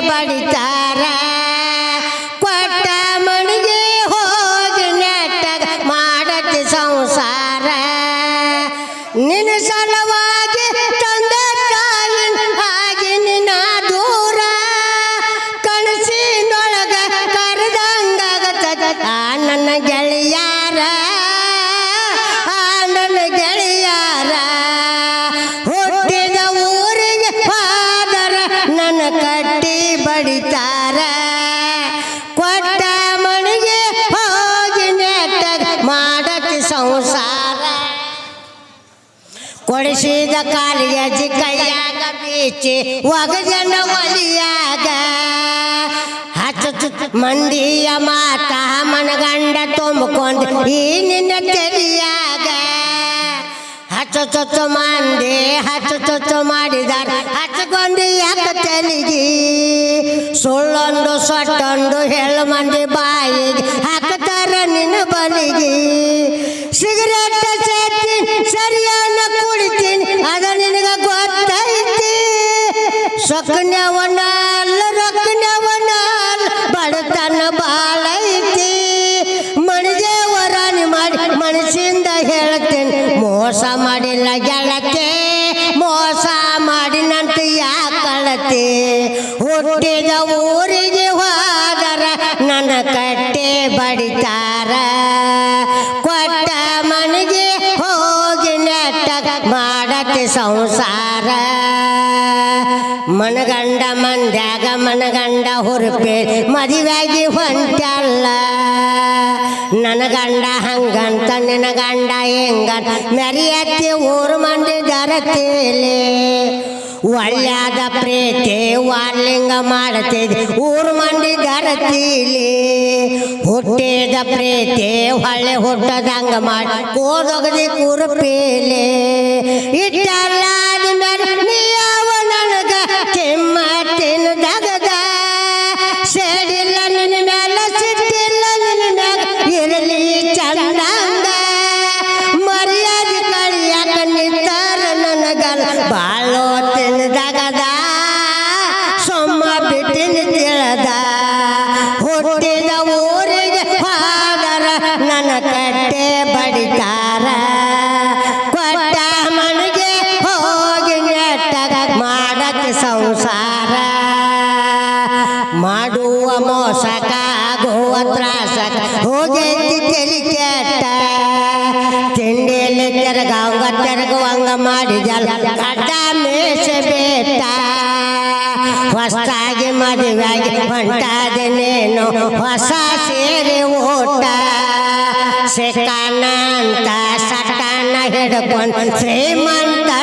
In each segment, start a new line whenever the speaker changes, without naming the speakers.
ಬಡಿತಾರ. ಕೊಟ್ಟ ಮಣಿಗೆ ಹೋಗಿ ನೆಟ್ಟಗ ಮಾಡತಿ ಸಂಸಾರ. ನಿನ್ನ ಸಲವಾಗಿ ತಂದ ಅಜ್ಜಿ ಕೈಯಾಗ ಬೀಚಿ, ಒಗಜನ ಒಲಿಯಾಗ ಹಚ್ಚ ಮಂದಿಯ ಮಾತ ಮನಗಂಡ ತುಂಬಿಕೊಂಡು, ಈ ನಿನ್ನ ತೆರಿಯಾಗ ಹಚ್ಚ ಮಂದಿ ಹಚ್ಚ ಮಾಡಿದಾರ ಹಚ್ಕೊಂಡು ಯಾಕ ತೆಲಿಗಿ ಸುಳ್ಳೊಂದು ಸೊಟ್ಟೊಂದು ಹೇಳು ಮಂದಿ ಬಾಯಿಗೆ. ರೊಕ್ಕನವನಾಲ್ ರೊಕ್ಕನ್ಯವನ ಅಲ್ಲ ಬಡತನ ಬಾಳೈತಿ. ಮಣಿದೇವರಾಣಿ ಮಾಡಿ ಮನಸ್ಸಿಂದ ಹೇಳ್ತೇನೆ, ಮೋಸ ಮಾಡಿಲ್ಲ ಗೆಳತೆ, ಮೋಸ ಮಾಡಿನಂತ ಯಾಕಳತೆ ಹುಟ್ಟಿದ ಊರಿಗೆ ಹೋದರ ನನ್ನ ಕಟ್ಟೆ ಬಡಿತಾರ. ಕೊಟ್ಟ ಮನೆಗೆ ಹೋಗಿ ನೆಟ್ಟಗ ಮಾಡಕ್ಕೆ ಸಂಸಾರ ಮನಗಂಡ ಮಂದ್ಯಾಗ ಮನಗಂಡ ಹುರುಪೆ ಮದುವೆಯಾಗಿ ಹೊಂಟಲ್ಲ ನನ್ನ ಗಂಡ ಹಂಗಂತ ನಿನ್ನ ಗಂಡ ಹೆಂಗ ಮೆರಿಯತ್ತಿ ಊರು ಮಂದಿ ಜರತೇಲೆ ಒಳ್ಳೆಯಾದ ಪ್ರೀತಿ ವಾರ್ಲಿಂಗ ಮಾಡ್ತಿದ್ದೆ ಊರು ಮಂದಿ ಜರತೀಲಿ ಹುಟ್ಟಿದ ಪ್ರೀತಿ ಹೊಳ್ಳೆ ಹುಟ್ಟದಂಗ ಮಾಡಿ ಕೋದೊಗದಿ ಕುರುಪೇಲೆ ಇಟ್ಟಲ್ಲ ಆದ್ಮೇಲೆ ಮೋಸಕ ಆಗುವ ತ್ರಾಸಕ ಹೋಗೈತಿ ತೆಲಿ ಕೆಟ್ಟ. ತಿಂಡಿಯಲ್ಲಿ ಬೇಟ. ಸೇರಿ ಓಟ ಸಿಕ್ಕನ ಹಿಡ್ಕೊಂಡು ಶ್ರೀಮಂತನ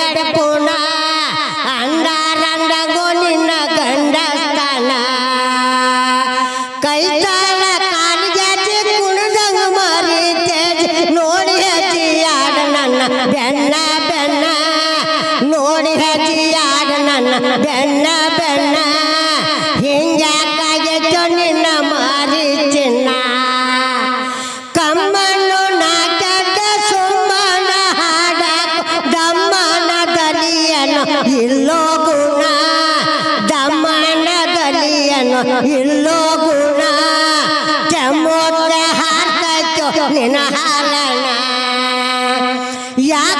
ಹಾಡಬೇಡ ಪೂರ್ಣ ಅಂಡಾರಂಡಗೋ ನಿನ್ನ ಗಂಡಸ್ತಾನ ಕೈ ತಾಳ ಕಾಲಿಗೆ ಕುಣದಂಗ ಮರಿತೇಜ್ ನೋಡಿ ಹಚ್ಚಿ ನನ್ನ ಬೆನ್ನ ಬೆನ್ನ ನೋಡಿ ಹಚ್ಚಿ ಆಡ ನನ್ನ ಬೆನ್ನ ಬೆನ್ನ গুণা। কেমন হাত নেনা হালানা ইয়া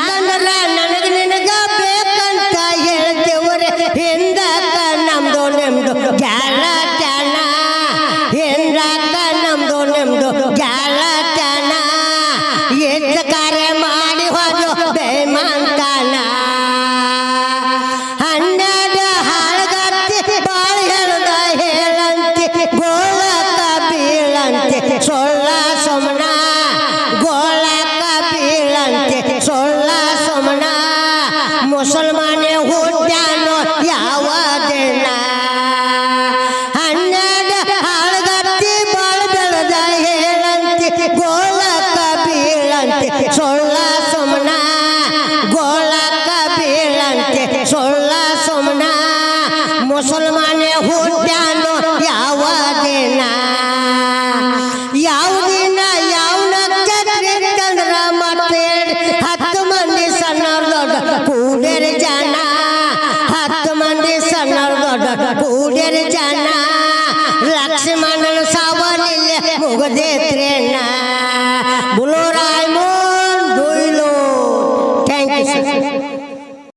সোল্লা সোমনা মুসলমানে ಕೂಡ್ಯರ ಜನ ಲಕ್ಷ್ಮಣನ ಸವಾಲಿಲ್ಲ ಮುಗದೆ ತ್ರೇಣ. ಬುಲೋರ